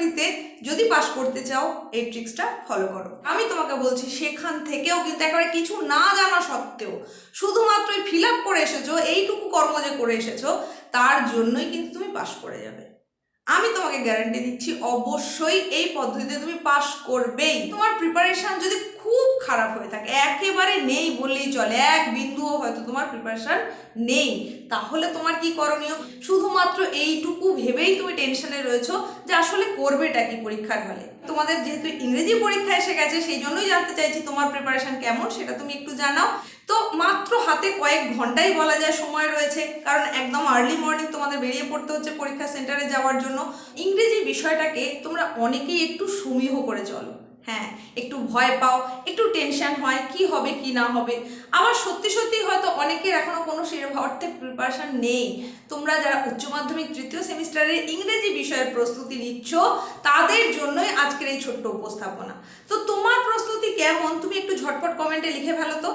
চাকরিতে যদি পাশ করতে চাও, এই ট্রিক্সটা ফলো করো। আমি তোমাকে বলছি, সেখান থেকেও কিন্তু একেবারে কিছু না জানা সত্ত্বেও, শুধুমাত্র ফিল আপ করে এসেছ, এইটুকু কর্ম যে করে এসেছ, তার জন্যই কিন্তু তুমি পাশ করে যাবে। আমি তোমাকে গ্যারান্টি দিচ্ছি, অবশ্যই এই পদ্ধতিতে তুমি পাশ করবেই। তোমার প্রিপারেশান যদি খুব খারাপ হয়ে থাকে। একেবারে নেই বললেই চলে। এক বিন্দুও হয়তো তোমার প্রিপারেশন নেই। তাহলে তোমার কি করণীয়? শুধুমাত্র এইটুকু ভেবেই তুমি টেনশনে রয়েছো যে আসলে করবেটা কি পরীক্ষার হলে। তোমাদের যেহেতু ইংরেজি পরীক্ষা এসে গেছে, সেই জন্যই জানতে চাইছি তোমার প্রিপারেশন কেমন, সেটা তুমি একটু জানাও। তো মাত্র হাতে কয়েক ঘন্টাই বলা যায় সময় রয়েছে, কারণ একদম আর্লি মর্নিং তোমাদের বেরিয়ে পড়তে হচ্ছে পরীক্ষা সেন্টারে যাওয়ার জন্য। ইংরেজি বিষয়টাকে তোমরা অনেকেই একটু সমীহ করে চলো। হ্যাঁ একটু ভয় পাও, একটু টেনশন হয়, কি হবে, কি না হবে। আবার সত্যি সত্যি হয়তো অনেকের এখনও কোনো সেরকম অর্থে প্রিপারেশন নেই। তোমরা যারা উচ্চ মাধ্যমিক তৃতীয় সেমিস্টারের ইংরেজি বিষয়ের প্রস্তুতি নিচ্ছ, তাদের জন্যই আজকের এই ছোট্ট উপস্থাপনা। তো তোমার প্রস্তুতি কেমন? তুমি একটু ঝটপট কমেন্টে লিখে ফেলো তো।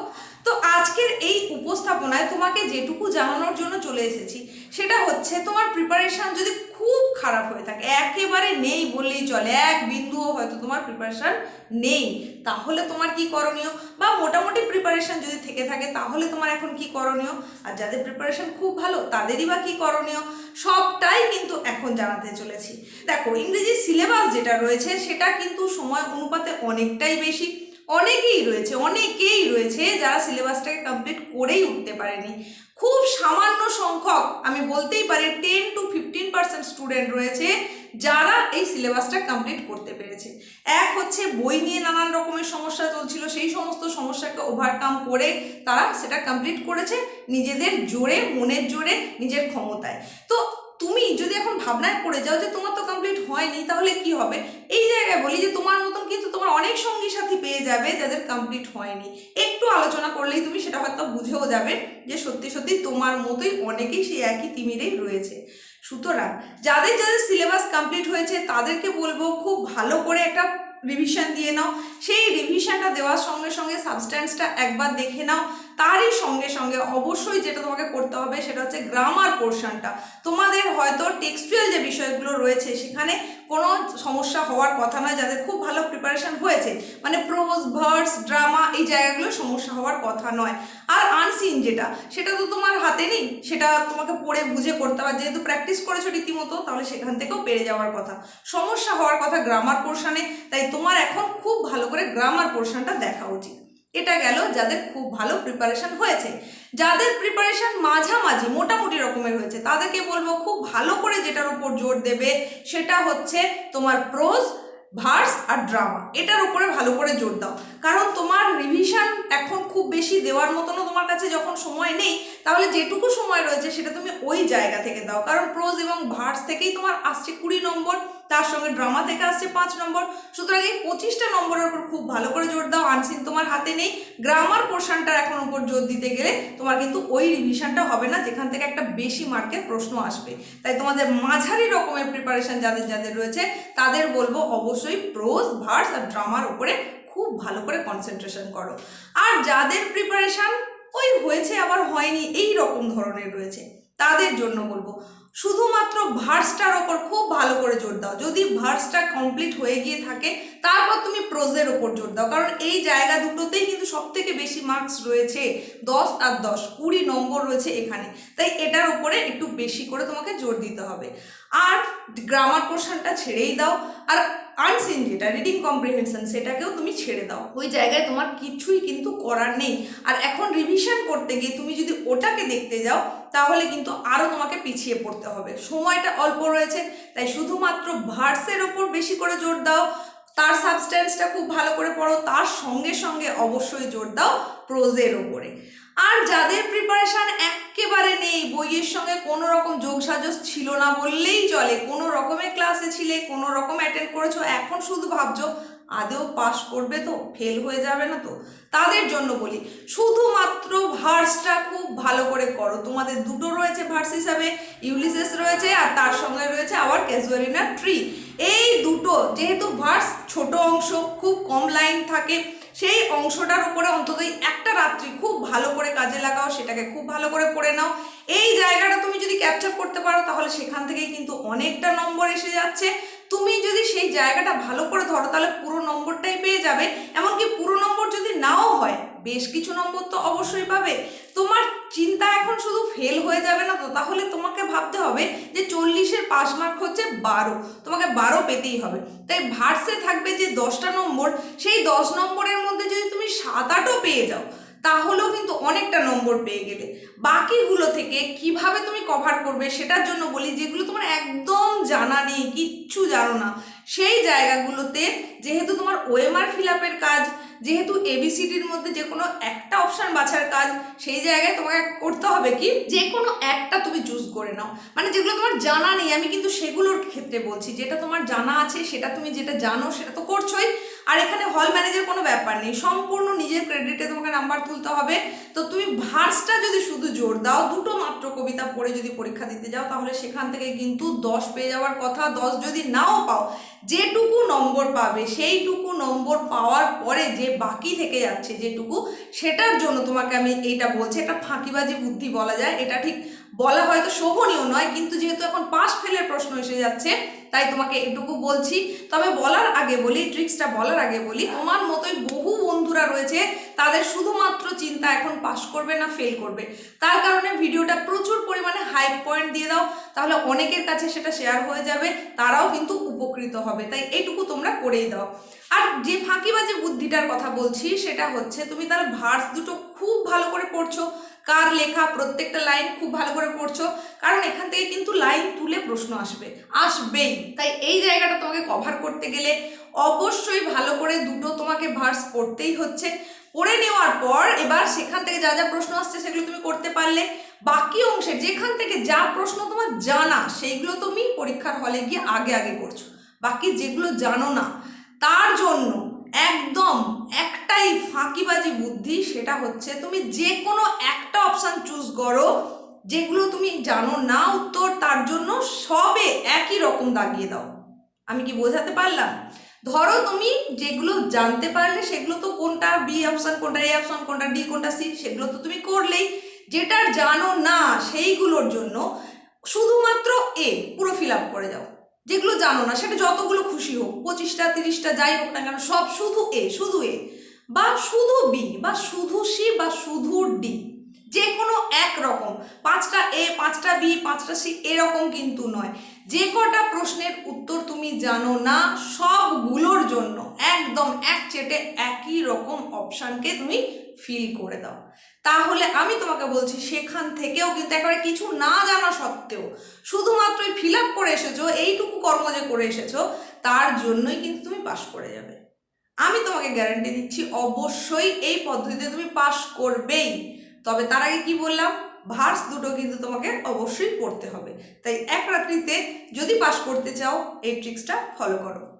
তো আজকের এই উপস্থাপনায় তোমাকে যেটুকু জানানোর জন্য চলে এসেছি, সেটা হচ্ছে তোমার প্রিপারেশন যদি খুব খারাপ হয়ে থাকে। একেবারে নেই বললেই চলে। এক বিন্দুও হয়তো তোমার প্রিপারেশন নেই। তাহলে তোমার কি করণীয়? বা মোটামুটি প্রিপারেশন যদি থেকে থাকে, তাহলে তোমার এখন কি করণীয়? আর যাদের প্রিপারেশন খুব ভালো, তাদেরই বা কি করণীয়? সবটাই কিন্তু এখন জানাতে চলেছি। দেখো, ইংরেজি সিলেবাস যেটা রয়েছে, সেটা কিন্তু সময় অনুপাতে অনেকটাই বেশি। অনেকেই রয়েছে অনেকেই রয়েছে যারা সিলেবাসটাকে কমপ্লিট করেই উঠতে পারেনি। খুব সামান্য সংখ্যক, আমি বলতেই পারি ten to fifteen percent student রয়েছে যারা এই সিলেবাসটা কমপ্লিট করতে পেরেছে। এক হচ্ছে বই নিয়ে নানান রকমের সমস্যা চলছিল, সেই সমস্ত সমস্যাকে ওভারকাম করে তারা সেটা কমপ্লিট করেছে নিজেদের জোরে, মনের জোরে, নিজের ক্ষমতায়। তো তুমি যদি এখন ভাবনায় পড়ে যাও যে তোমার তো কমপ্লিট হয়নি, তাহলে কি হবে? এই জায়গায় বলি যে তোমার মতন কিন্তু তোমার অনেক সঙ্গী সাথী পেয়ে যাবে যাদের কমপ্লিট হয়নি। একটু আলোচনা করলেই তুমি সেটা হয়তো বুঝেও যাবে যে সত্যি সত্যি তোমার মতোই অনেকেই সেই একই তিমিরেই রয়েছে। সুতরাং যাদের যাদের সিলেবাস কমপ্লিট হয়েছে, তাদেরকে বলব খুব ভালো করে একটা রিভিশন দিয়ে নাও। সেই রিভিশনটা দেওয়ার সঙ্গে সঙ্গে সাবস্ট্যান্সটা একবার দেখে নাও। তারই সঙ্গে সঙ্গে অবশ্যই যেটা তোমাকে করতে হবে সেটা হচ্ছে গ্রামার পোর্শনটা তোমাদের হয়তো টেক্সচুয়াল যে বিষয়গুলো রয়েছে সেখানে কোনো সমস্যা হওয়ার কথা নয়, যাদের খুব ভালো প্রিপারেশন হয়েছে। মানে প্রোজ ভার্স ড্রামা জায়গাগুলো সমস্যা হওয়ার কথা নয়। আর আনসিন যেটা, সেটা তো তোমার হাতে নেই, সেটা তোমাকে পড়ে বুঝে করতে হবে। যেহেতু প্র্যাকটিস করেছ রীতিমতো, তাহলে সেখান থেকেও পেরে যাওয়ার কথা। সমস্যা হওয়ার কথা গ্রামার পোর্শানে তাই তোমার এখন খুব ভালো করে গ্রামার পোর্শনটা দেখা উচিত। এটা গেল যাদের খুব ভালো প্রিপারেশন হয়েছে। যাদের প্রিপারেশন মাঝামাঝি, মোটামুটি রকমের হয়েছে, তাদেরকে বলব খুব ভালো করে যেটার উপর জোর দেবে, সেটা হচ্ছে তোমার প্রোজ ভার্স আর ড্রামা, এটার উপরে ভালো করে জোর দাও। কারণ তোমার রিভিশন এখন খুব বেশি দেওয়ার মতনও তোমার কাছে যখন সময় নেই, তাহলে যেটুকু সময় রয়েছে সেটা তুমি ওই জায়গা থেকে দাও। কারণ প্রোজ এবং ভার্স থেকেই তোমার আসছে কুড়ি নম্বর, তার সঙ্গে ড্রামা থেকে আসছে পাঁচ নম্বর। সুতরাং এই পঁচিশটা নম্বরের উপর খুব ভালো করে জোর দাও আনসিন তোমার হাতে নেই। গ্রামার পোর্শনটার এখন উপর জোর দিতে গেলে তোমার কিন্তু ওই রিভিশনটা হবে না, যেখান থেকে একটা বেশি মার্কের প্রশ্ন আসবে। তাই তোমাদের মাঝারি রকমের প্রিপারেশন যাদের যাদের রয়েছে, তাদের বলব অবশ্যই প্রোজ ভার্স আর ড্রামার উপরে খুব ভালো করে কনসেন্ট্রেশন করো। আর যাদের প্রিপারেশান ওই হয়েছে আবার হয়নি এই রকম ধরনের রয়েছে, তাদের জন্য বলব শুধুমাত্র ভার্সটার ওপর খুব ভালো করে জোর দাও। যদি ভার্সটা কমপ্লিট হয়ে গিয়ে থাকে, তারপর তুমি প্রোজের ওপর জোর দাও। কারণ এই জায়গা দুটোতেই কিন্তু সব থেকে বেশি মার্কস রয়েছে। দশ আর দশ, কুড়ি নম্বর রয়েছে এখানে। তাই এটার উপরে একটু বেশি করে তোমাকে জোর দিতে হবে। আর গ্রামার পোর্শনটা ছেড়েই দাও। আর আনসিন যেটা রিডিং কম্প্রিহেনশন সেটাকেও তুমি ছেড়ে দাও। ওই জায়গায় তোমার কিছুই কিন্তু করার নেই। আর এখন রিভিশন করতে গিয়ে তুমি যদি ওটাকে দেখতে যাও, তাহলে কিন্তু আরও তোমাকে পিছিয়ে পড়তে হবে। সময়টা অল্প রয়েছে, তাই শুধুমাত্র ভার্সের ওপর বেশি করে জোর দাও। তার সাবস্টেন্সটা খুব ভালো করে পড়ো, তার সঙ্গে সঙ্গে অবশ্যই জোর দাও প্রোজের ওপরে। আর যাদের প্রিপারেশন নেই সঙ্গে কোনো রকম যোগসাজস ছিল না বললেই চলে। কোনো রকমের ক্লাসে ছিলে, কোনো রকম অ্যাটেন্ড করেছ, এখন শুধু ভাবছ, আদেও পাস করবে তো ফেল হয়ে যাবে না তো? তাদের জন্য বলি, শুধুমাত্র ভার্সটা খুব ভালো করে করো। তোমাদের দুটো রয়েছে ভার্স হিসাবে ইউলিসেস রয়েছে আর তার সঙ্গে রয়েছে আবার ক্যাজুয়ালিনা ট্রি এই দুটো, যেহেতু ভার্স ছোট অংশ, খুব কম লাইন থাকে, সেই অংশটার উপরে অন্তত একটা রাত্রি খুব ভালো করে কাজে লাগাও, সেটাকে খুব ভালো করে পড়ে নাও। এই ক্যাপচার করতে পারো, তাহলে সেখান থেকেই কিন্তু অনেকটা নম্বর এসে যাচ্ছে। তুমি যদি সেই জায়গাটা ভালো করে ধরো, তাহলে পুরো নম্বরটাই পেয়ে যাবে। এমনকি পুরো নম্বর যদি নাও হয়, বেশ কিছু নম্বর তো অবশ্যই পাবে। তোমার চিন্তা এখন শুধু ফেল হয়ে যাবে না তো, তাহলে তোমাকে ভাবতে হবে যে চল্লিশের পাস মার্ক হচ্ছে বারো। তোমাকে বারো পেতেই হবে। তাই ভার্সে থাকবে যে দশটা নম্বর সেই দশ নম্বরের মধ্যে যদি তুমি সাত আটও পেয়ে যাও তাহলেও কিন্তু অনেকটা নম্বর পেয়ে গেলে। বাকিগুলো থেকে কীভাবে তুমি কভার করবে সেটার জন্য বলি, যেগুলো তোমার একদম জানা নেই, কিচ্ছু জানো না, সেই জায়গাগুলোতে যেহেতু তোমার ওএমআর ফিল আপের কাজ, যেহেতু এবিসিডির মধ্যে যে কোনো একটা অপশান বাছার কাজ, সেই জায়গায় তোমাকে করতে হবে কি? যে কোনো একটা তুমি চুজ করে নাও। মানে যেগুলো তোমার জানা নেই, আমি কিন্তু সেগুলোর ক্ষেত্রে বলছি, যেটা তোমার জানা আছে, সেটা তুমি যেটা জানো, সেটা তো করছোই। আর এখানে হল ম্যানেজের কোনো ব্যাপার নেই। সম্পূর্ণ নিজের ক্রেডিটে তোমাকে নাম্বার তুলতে হবে। তো তুমি ভার্সটা যদি শুধু জোর দাও, দুটো মাত্র কবিতা পড়ে যদি পরীক্ষা দিতে যাও, তাহলে সেখান থেকে কিন্তু দশ পেয়ে যাওয়ার কথা। দশ যদি নাও পাও, যেটুকু নম্বর পাবে, সেইটুকু নম্বর পাওয়ার পরে যে বাকি থেকে যাচ্ছে যেটুকু, সেটার জন্য তোমাকে আমি এইটা বলছি। এটা ফাঁকিবাজি বুদ্ধি বলা যায়। এটা ঠিক বলা হয়তো শোভনীয় নয়, কিন্তু যেহেতু এখন পাস এসে যাচ্ছে, তাই তোমাকে এটুকু বলছি। তবে বলার আগে বলি ট্রিক্সটা বলার আগে বলি, তোমার মতোই বহু বন্ধুরা রয়েছে, তাদের শুধুমাত্র চিন্তা এখন পাস করবে না ফেল করবে। তার কারণে ভিডিওটা প্রচুর পরিমাণে হাই পয়েন্ট দিয়ে দাও, তাহলে অনেকের কাছে সেটা শেয়ার হয়ে যাবে, তারাও কিন্তু উপকৃত হবে। তাই এইটুকু তোমরা করেই দাও। আর যে ফাঁকিবাজি বুদ্ধিটার কথা বলছি, সেটা হচ্ছে তুমি তার ভার্স দুটো খুব ভালো করে পড়ছো কার লেখা, প্রত্যেকটা লাইন খুব ভালো করে পড়ছো। কারণ এখান থেকে কিন্তু লাইন তুলে প্রশ্ন আসবে, আসবেই। তাই এই জায়গাটা তোমাকে কভার করতে গেলে অবশ্যই ভালো করে দুটো তোমাকে ভার্স পড়তেই হচ্ছে। পড়ে নেওয়ার পর এবার সেখান থেকে যা যা প্রশ্ন আসছে সেগুলো তুমি করতে পারলে। বাকি অংশে যেখান থেকে যা প্রশ্ন তোমার জানা, সেইগুলো তুমি পরীক্ষার হলে গিয়ে আগে আগে করছ। বাকি যেগুলো জানো না, তার জন্য একদম একটাই ফাঁকিবাজি বুদ্ধি, সেটা হচ্ছে তুমি যে কোনো একটা অপশান চুজ করো, যেগুলো তুমি জানো না উত্তর, তার জন্য সবে একই রকম দাগিয়ে দাও। আমি কি বোঝাতে পারলাম? ধরো তুমি যেগুলো জানতে পারলে সেগুলো তো কোনটা বি অপশান কোনটা এ অপশান কোনটা ডি কোনটা সি সেগুলো তো তুমি করলেই। যেটার জানো না সেইগুলোর জন্য শুধুমাত্র এ পুরো ফিল আপ করে যাও যেগুলো জানো না, সেটা যতগুলো খুশি হোক, পঁচিশটা, তিরিশটা, যাই হোক না কেন, সব শুধু এ শুধু এ, বা শুধু বি, বা শুধু সি, বা শুধু ডি। যে কোনো এক রকম। পাঁচটা এ পাঁচটা বি পাঁচটা সি এরকম কিন্তু নয়। যে কটা প্রশ্নের উত্তর তুমি জানো না, সবগুলোর জন্য একদম এক চেটে একই রকম অপশানকে তুমি ফিল করে দাও। তাহলে আমি তোমাকে বলছি, সেখান থেকেও কিন্তু একেবারে কিছু না জানা সত্ত্বেও, শুধুমাত্র ফিল আপ করে এসেছ, এইটুকু কর্ম যে করে এসেছ, তার জন্যই কিন্তু তুমি পাশ করে যাবে। আমি তোমাকে গ্যারান্টি দিচ্ছি, অবশ্যই এই পদ্ধতিতে তুমি পাশ করবেই। তবে তার আগে কি বললাম? ভার্স দুটো কিন্তু তোমাকে অবশ্যই পড়তে হবে। তাই এক রাত্রিতে যদি পাশ করতে চাও, এই ট্রিক্সটা ফলো করো।